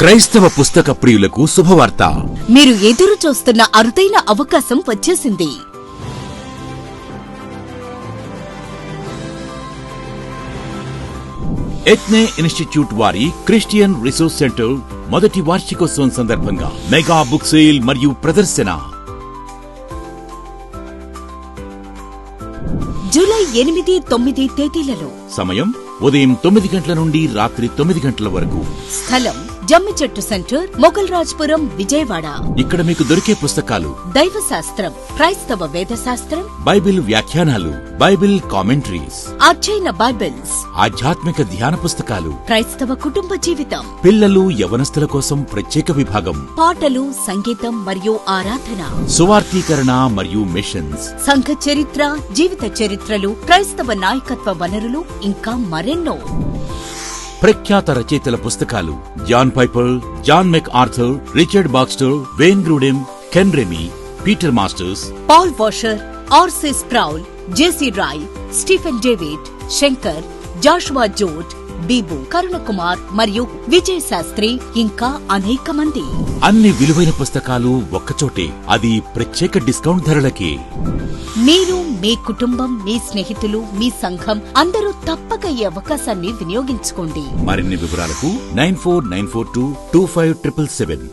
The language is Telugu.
క్రైస్తవ పుస్తక ప్రియులకు శుభవార్త. మీరు ఎదురు చూస్తున్న అరుదైన అవకాశం వచ్చేసింది. ఎత్నే ఇన్స్టిట్యూట్ వారి క్రిస్టియన్ రిసోర్స్ సెంటర్ మొదటి వార్షికోత్సవం సందర్భంగా మెగా బుక్ సేల్ మరియు ప్రదర్శన. జూలై ఎనిమిది తొమ్మిది తేదీలలో సమయం ఉదయం తొమ్మిది గంటల నుండి రాత్రి తొమ్మిది గంటల వరకు. స్థలం జమ్మి చెట్టు సెంటర్ మొగల్ రాజ్పురం విజయవాడ. ఇక్కడ మీకు దొరికే పుస్తకాలు. దైవ శాస్త్రం క్రైస్తవ వేద శాస్త్రం బైబిల్ వ్యాఖ్యానాలు బైబిల్ కామెంటరీస్. అధ్యయన బైబిల్స్. ఆధ్యాత్మిక ధ్యాన పుస్తకాలు. క్రైస్తవ కుటుంబ జీవితం. పిల్లలు యవనస్తుల కోసం ప్రత్యేక విభాగం. పాటలు సంగీతం మరియు ఆరాధన. సువార్తీకరణ మరియు మిషన్స్ సంఘ చరిత్ర జీవిత చరిత్రలు క్రైస్తవ నాయకత్వ వనరులు ఇంకా మరెన్నో. ప్రఖ్యాత రచయితల పుస్తకాలు John Piper John MacArthur Richard Baxter Wayne Grudem Ken Ramey Peter Masters Paul Washer RC Sproul JC Ryle Stephen David Shankar Joshua jot Bibu Karunakumar మరియు విజయ్ శాస్త్రి ఇంకా అనేక మంది అన్ని విలువైన పుస్తకాలు ఒక్కచోటే. అది ప్రత్యేక డిస్కౌంట్ ధరలకే. మీరు మీ కుటుంబం మీ స్నేహితులు మీ సంఘం అందరూ తప్పక ఈ అవకాశాన్ని వినియోగించుకోండి. మరిన్ని వివరాలకు nine four nine four two two five triple seven.